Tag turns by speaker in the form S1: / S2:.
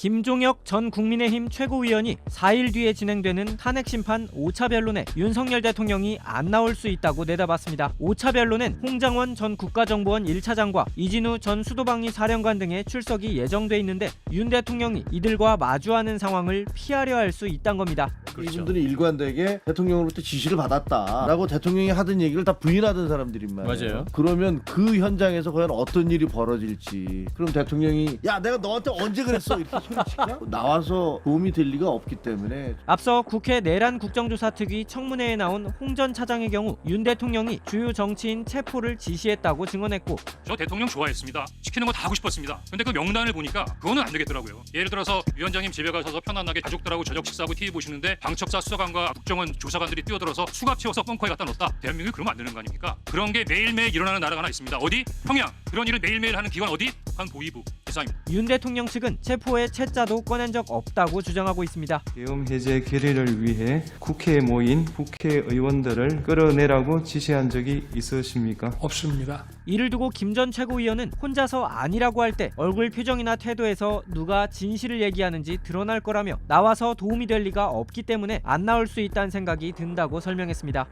S1: 김종혁 전 국민의힘 최고위원이 4일 뒤에 진행되는 탄핵 심판 5차 변론에 윤석열 대통령이 안 나올 수 있다고 내다봤습니다. 5차 변론엔 홍장원 전 국가정보원 1차장과 이진우 전 수도방위 사령관 등의 출석이 예정돼 있는데 윤 대통령이 이들과 마주하는 상황을 피하려 할 수 있다는 겁니다.
S2: 그렇죠.
S3: 이분들이 일관되게 대통령으로부터 지시를 받았다라고 대통령이 하던 얘기를 다 부인하던 사람들인 말이에요.
S2: 맞아요.
S3: 그러면 그 현장에서 과연 어떤 일이 벌어질지. 그럼 대통령이 야 내가 너한테 언제 그랬어 이렇게 소리치냐? 나와서 도움이 될 리가 없기 때문에
S1: 앞서 국회 내란 국정조사 특위 청문회에 나온 홍 전 차장의 경우 윤 대통령이 주요 정치인 체포를 지시했다고 증언했고
S4: 저 대통령 좋아했습니다. 시키는 거 다 하고 싶었습니다. 근데 그 명단을 보니까 그거는 안 되겠더라고요. 예를 들어서 위원장님 집에 가셔서 편안하게 가족들하고 저녁 식사하고 TV 보시는데 방첩사 수사관과 국정원 조사관들이 뛰어들어서 수갑 채워서 벙커에 갖다 넣었다. 대한민국이 그러면 안 되는 거 아닙니까? 그런 게 매일매일 일어나는 나라가 하나 있습니다. 어디? 평양. 그런 일을 매일매일 하는 기관 어디? 한 보위부. 이상입니다.
S1: 윤 대통령 측은 체포의 채자도 꺼낸 적 없다고 주장하고 있습니다.
S5: 계엄 해제 결의를 위해 국회에 모인 국회의원들을 끌어내라고 지시한 적이 있으십니까?
S6: 없습니다.
S1: 이를 두고 김 전 최고위원은 혼자서 아니라고 할 때 얼굴 표정이나 태도에서 누가 진실을 얘기하는지 드러날 거라며 나와서 도움이 될 리가 없기 때문에 안 나올 수 있다는 생각이 든다고 설명했습니다.